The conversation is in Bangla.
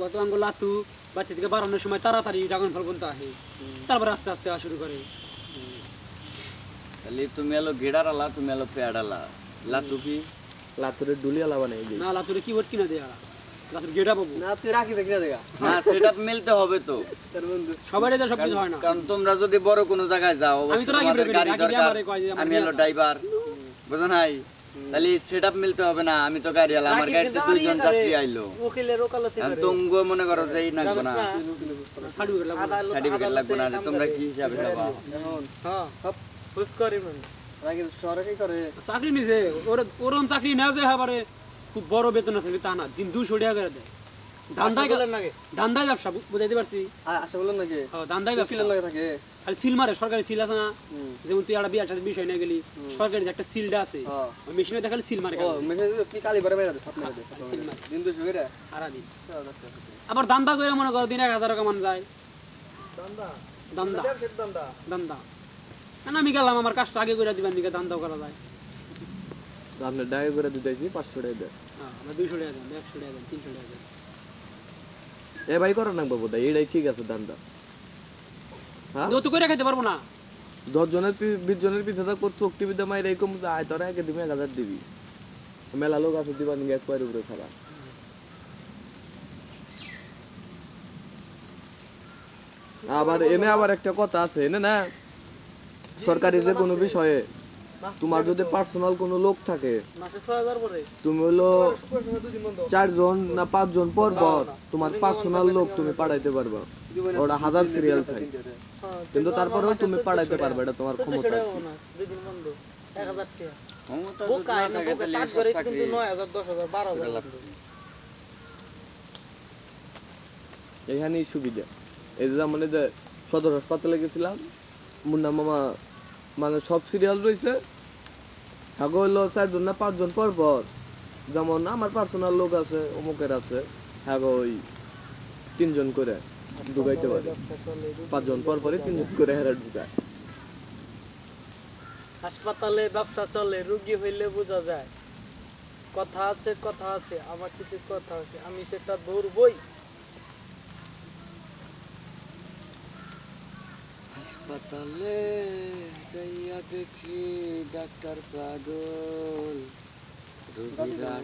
কত আঙ্গ লাতু বাচ্চা থেকে বাড়ানোর সময় তাড়াতাড়ি ড্রাগন ফল বলতে আসে। তারপরে আস্তে আস্তে আসা শুরু করে। তাহলে তুমি এলো গেড়ারালা তুমি এলো পেয়ারালা। লাতু কি? লাতুরে ডুলিয়ালা বানাই দিই। না লাতুরে কি কিনা দেয়া। লাতুর গেটা পাবো। না তুই রাখি দেখি দেখা না সেটা মিলতে হবে তো। তোর বন্ধু। সবাই তো সব কিছু হয় না। কারণ তোমরা যদি বড় কোনো জায়গায় যাও আমি তো গাড়ি দরকার। আমার আমি হলো ড্রাইভার বুঝো নাই? তাহলে সেট মিলতে হবে না আমি তো গাড়ি আমার গাড়িতে দুইজন যাত্রী আইলো। তুঙ্গ মনে করো যে না। লাগবে না। সার্টিফিকেট লাগবে না যে তোমরা কি হিসাবে যাবা। হ্যাঁ মানে। চাকরি নিছে ওর ওরম চাকরি না যে হাবারে খুব বড় বেতন আছে তা না দিন দুশো টাকা করে দেয়। ধান্দায় বলেন ধান্দায় ব্যবসা বুঝাইতে পারছি। নাকি? হ্যাঁ, ধান্দায় ব্যবসা। লাগে থাকে? খালি সিল মারে সরকারি সিল আছে না? যেমন তুই একটা বিয়ার সাথে বিষয় নিয়ে গেলি সরকারি একটা সিলটা আছে। ওই মেশিনে দেখালে সিল মারে ও মেসেজ কি কালি বারে মেরে দে সাত মেরে দে সিল মারে। দিন দুশো করে সারা আবার দান্দা করে মনে করো দিন এক হাজার যায়। দান্দা? দান্দা। কেন আমি গেলাম আমার কাজটা আগে করে দিবেন দিকে দান্দাও করা যায়। আপনার ডাকে করে দিতেছি পাঁচশো টাকা দেয় হ্যাঁ আমরা দুইশো টাকা দেন একশো টাকা দেন তিনশো টাকা দেন। এ ভাই করো না বাবু এটাই ঠিক আছে হ্যাঁ? করে খাইতে পারব না? দশ জনের বিশ জনের থাকব চোখ এরকম আয় তোরা একে দিবি এক হাজার দিবি। মেলা লোক আছে দিবা নিয়ে এক পায়ের উপরে খারাপ আবার এনে আবার একটা কথা আছে এনে না? সরকারি যে কোনো বিষয়ে তোমার যদি পার্সোনাল কোনো লোক থাকে তুমি হলো চারজন না পাঁচজন পর পর তোমার পার্সোনাল লোক তুমি পাঠাইতে পারবা। ওটা হাজার সিরিয়াল থাকে কিন্তু তারপরেও তুমি পাঠাইতে পারবে এটা তোমার ক্ষমতা। এখানেই সুবিধা। এই যে মানে যে সদর হাসপাতালে গেছিলাম মুন্না মামা মানে সব সিরিয়াল রয়েছে। হাগো হইল চারজন না পাঁচজন পর পর। যেমন আমার পার্সোনাল লোক আছে, অমুকের আছে হাগো ওই তিনজন করে ঢুকাইতে পারে। পাঁচজন পর পরই তিনজন করে হেরা ঢুকায়। হাসপাতালে ব্যবসা চলে, রুগী হইলে বোঝা যায়। কথা আছে কথা আছে, আমার কিছু কথা আছে, আমি সেটা ধরবই। হাসপাতালে যাইয়া দেখি ডাক্তার পাগল। রোগীরা